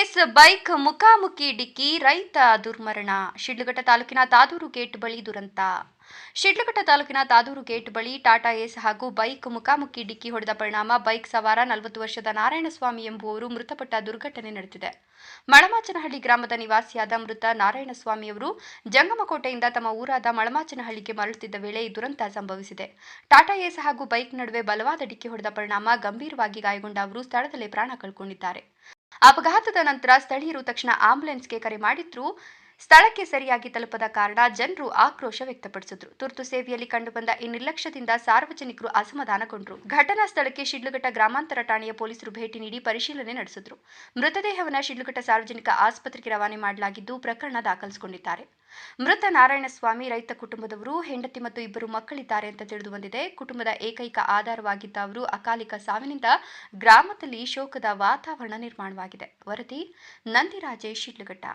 S bike ಮುಖಾಮುಖಿ ಡಿಕ್ಕಿ ರೈತ ದುರ್ಮರಣ. ಶಿಡ್ಲಘಟ್ಟ ತಾಲೂಕಿನ ತಾದೂರು ಗೇಟ್ ಬಳಿ ದುರಂತ. ಶಿಡ್ಲಘಟ್ಟ ತಾಲೂಕಿನ ತಾದೂರು ಗೇಟ್ ಬಳಿ ಟಾಟಾ ಏಸ್ ಹಾಗೂ ಬೈಕ್ ಮುಖಾಮುಖಿ ಡಿಕ್ಕಿ ಹೊಡೆದ ಪರಿಣಾಮ ಬೈಕ್ ಸವಾರ ನಲವತ್ತು ವರ್ಷದ ನಾರಾಯಣಸ್ವಾಮಿ ಎಂಬುವರು ಮೃತಪಟ್ಟ ದುರ್ಘಟನೆ ನಡೆದಿದೆ. ಮಳಮಾಚನಹಳ್ಳಿ ಗ್ರಾಮದ ನಿವಾಸಿಯಾದ ಮೃತ ನಾರಾಯಣಸ್ವಾಮಿಯವರು ಜಂಗಮಕೋಟೆಯಿಂದ ತಮ್ಮ ಊರಾದ ಮಳಮಾಚನಹಳ್ಳಿಗೆ ಮರಳುತ್ತಿದ್ದ ವೇಳೆ ಈ ದುರಂತ ಸಂಭವಿಸಿದೆ. ಟಾಟಾ ಏಸ್ ಹಾಗೂ ಬೈಕ್ ನಡುವೆ ಬಲವಾದ ಡಿಕ್ಕಿ ಹೊಡೆದ ಪರಿಣಾಮ ಗಂಭೀರವಾಗಿ ಗಾಯಗೊಂಡ ಅವರು ಸ್ಥಳದಲ್ಲೇ ಪ್ರಾಣ ಕಳ್ಕೊಂಡಿದ್ದಾರೆ. ಅಪಘಾತದ ನಂತರ ಸ್ಥಳೀಯರು ತಕ್ಷಣ ಆಂಬ್ಯುಲೆನ್ಸ್ಗೆ ಕರೆ ಮಾಡಿದ್ರು. ಸ್ಥಳಕ್ಕೆ ಸರಿಯಾಗಿ ತಲುಪದ ಕಾರಣ ಜನರು ಆಕ್ರೋಶ ವ್ಯಕ್ತಪಡಿಸಿದ್ರು. ತುರ್ತು ಸೇವೆಯಲ್ಲಿ ಕಂಡುಬಂದ ಈ ನಿರ್ಲಕ್ಷ್ಯದಿಂದ ಸಾರ್ವಜನಿಕರು ಅಸಮಾಧಾನಗೊಂಡರು. ಘಟನಾ ಸ್ಥಳಕ್ಕೆ ಶಿಡ್ಲಘಟ್ಟ ಗ್ರಾಮಾಂತರ ಠಾಣೆಯ ಪೊಲೀಸರು ಭೇಟಿ ನೀಡಿ ಪರಿಶೀಲನೆ ನಡೆಸಿದ್ರು. ಮೃತದೇಹವನ್ನು ಶಿಡ್ಲಘಟ್ಟ ಸಾರ್ವಜನಿಕ ಆಸ್ಪತ್ರೆಗೆ ರವಾನೆ ಮಾಡಲಾಗಿದ್ದು ಪ್ರಕರಣ ದಾಖಲಿಸಿಕೊಂಡಿದ್ದಾರೆ. ಮೃತ ನಾರಾಯಣಸ್ವಾಮಿ ರೈತ ಕುಟುಂಬದವರು, ಹೆಂಡತಿ ಮತ್ತು ಇಬ್ಬರು ಮಕ್ಕಳಿದ್ದಾರೆ ಅಂತ ತಿಳಿದು ಬಂದಿದೆ ಕುಟುಂಬದ ಏಕೈಕ ಆಧಾರವಾಗಿದ್ದ ಅವರು ಅಕಾಲಿಕ ಸಾವಿನಿಂದ ಗ್ರಾಮದಲ್ಲಿ ಶೋಕದ ವಾತಾವರಣ ನಿರ್ಮಾಣವಾಗಿದೆ. ವರದಿ ನಂದಿರಾಜೇಶ್ ಶಿಡ್ಲಘಟ್ಟ.